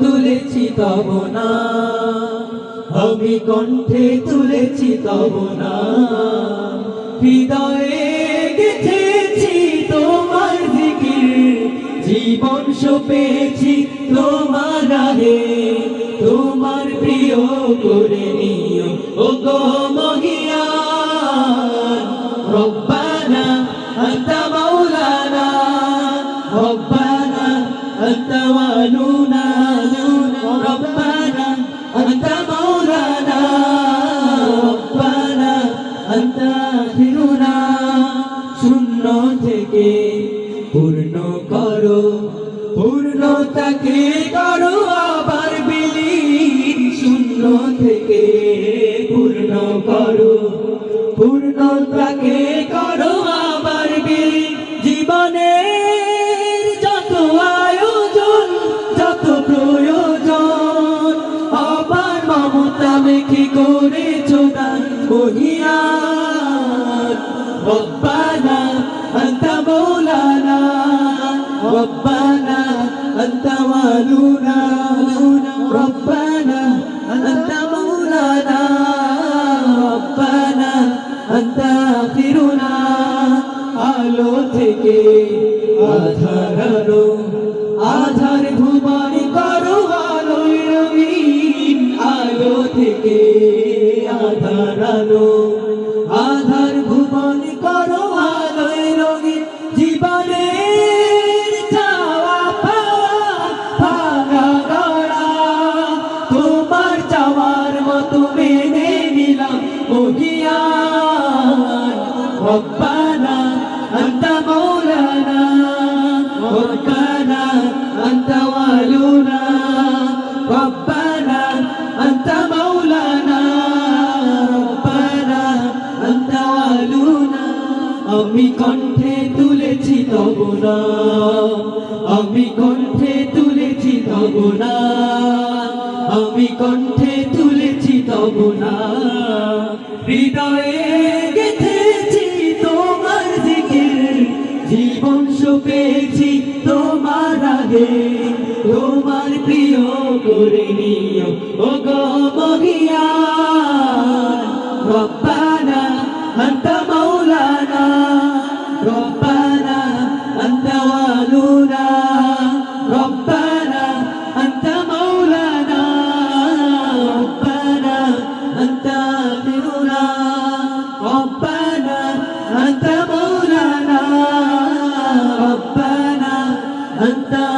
তুলেছি তব না। আমি কণ্ঠে তুলেছি তব না। হৃদয়ে গেছেছি তোমার দিকে জীবন সপেছি তোমার আগে তোমার প্রিয় করে নিও ও গো রব্বানা আন্তা মাওলানা। রব্বানা আস্তাগফিরুনা শূন্য থেকে পূর্ণ করো পূর্ণতাকে করো আবার বিলীন শূন্য থেকে পূর্ণ করো। মোতাবেকি করেছ দান বহিয়াত রব্বানা আনতা মাওলানা রব্বানা আনতা ওয়ালুনা রব্বানা আনতা মাওলানা রব্বানা আনতা আখিরুনা। আলো থেকে আধার আলো, আধার ঘুমা রব্বানা أنت مولانا ربنا أنت والونا ربنا أنت مولانا ربنا أنت والونا আমি কণ্ঠে তুলেছি তব না আমি কণ্ঠে তুলেছি তব না আমি কণ্ঠে তুলেছি তব না হৃদয়ে লাগে তোমার প্রিয় করে নিও ও গো মহিয়া রব্বানা আন্ত মাওলানা রব্বানা আন্ত ওয়ালুনা রব্বানা আন্ত মাওলানা রব্বানা আন্ত আখিরুনা রব্বানা আন্ত মাওলানা ربنا أنت